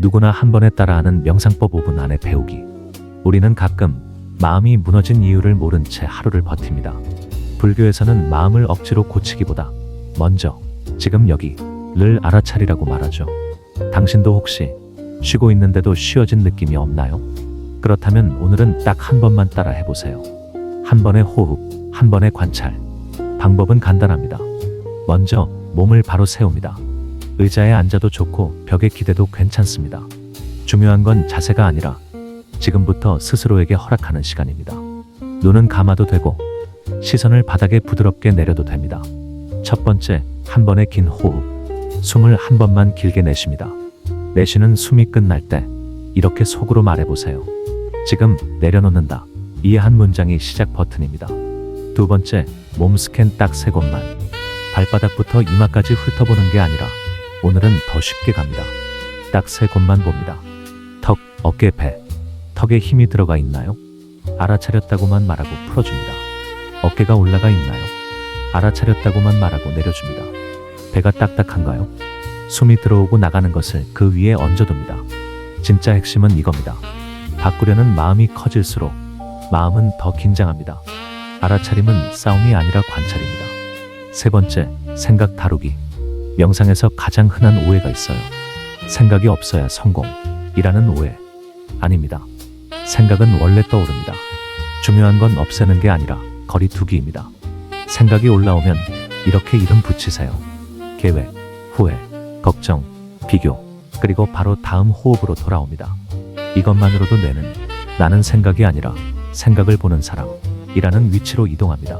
누구나 한 번에 따라하는 명상법 5분 안에 배우기. 우리는 가끔 마음이 무너진 이유를 모른 채 하루를 버팁니다. 불교에서는 마음을 억지로 고치기보다 먼저 지금 여기를 알아차리라고 말하죠. 당신도 혹시 쉬고 있는데도 쉬어진 느낌이 없나요? 그렇다면 오늘은 딱 한 번만 따라 해보세요. 한 번의 호흡, 한 번의 관찰. 방법은 간단합니다. 먼저 몸을 바로 세웁니다. 의자에 앉아도 좋고 벽에 기대도 괜찮습니다. 중요한 건 자세가 아니라 지금부터 스스로에게 허락하는 시간입니다. 눈은 감아도 되고 시선을 바닥에 부드럽게 내려도 됩니다. 첫 번째, 한 번의 긴 호흡. 숨을 한 번만 길게 내쉽니다. 내쉬는 숨이 끝날 때 이렇게 속으로 말해보세요. 지금 내려놓는다. 이 한 문장이 시작 버튼입니다. 두 번째, 몸 스캔 딱 세 곳만. 발바닥부터 이마까지 훑어보는 게 아니라 오늘은 더 쉽게 갑니다. 딱 세 곳만 봅니다. 턱, 어깨, 배. 턱에 힘이 들어가 있나요? 알아차렸다고만 말하고 풀어줍니다. 어깨가 올라가 있나요? 알아차렸다고만 말하고 내려줍니다. 배가 딱딱한가요? 숨이 들어오고 나가는 것을 그 위에 얹어둡니다. 진짜 핵심은 이겁니다. 바꾸려는 마음이 커질수록 마음은 더 긴장합니다. 알아차림은 싸움이 아니라 관찰입니다. 세 번째, 생각 다루기. 명상에서 가장 흔한 오해가 있어요. 생각이 없어야 성공이라는 오해. 아닙니다. 생각은 원래 떠오릅니다. 중요한 건 없애는 게 아니라 거리 두기입니다. 생각이 올라오면 이렇게 이름 붙이세요. 계획, 후회, 걱정, 비교, 그리고 바로 다음 호흡으로 돌아옵니다. 이것만으로도 뇌는 나는 생각이 아니라 생각을 보는 사람이라는 위치로 이동합니다.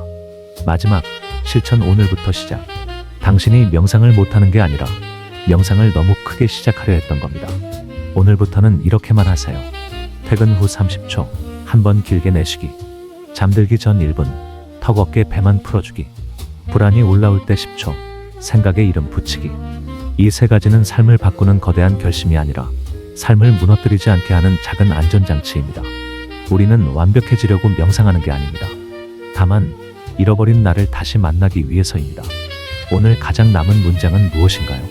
마지막 실천 오늘부터 시작. 당신이 명상을 못하는 게 아니라 명상을 너무 크게 시작하려 했던 겁니다. 오늘부터는 이렇게만 하세요. 퇴근 후 30초, 한 번 길게 내쉬기. 잠들기 전 1분, 턱 어깨 배만 풀어주기. 불안이 올라올 때 10초, 생각의 이름 붙이기. 이 세 가지는 삶을 바꾸는 거대한 결심이 아니라 삶을 무너뜨리지 않게 하는 작은 안전장치입니다. 우리는 완벽해지려고 명상하는 게 아닙니다. 다만, 잃어버린 나를 다시 만나기 위해서입니다. 오늘 가장 남은 문장은 무엇인가요?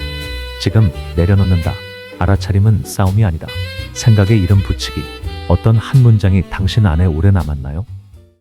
지금 내려놓는다. 알아차림은 싸움이 아니다. 생각에 이름 붙이기. 어떤 한 문장이 당신 안에 오래 남았나요?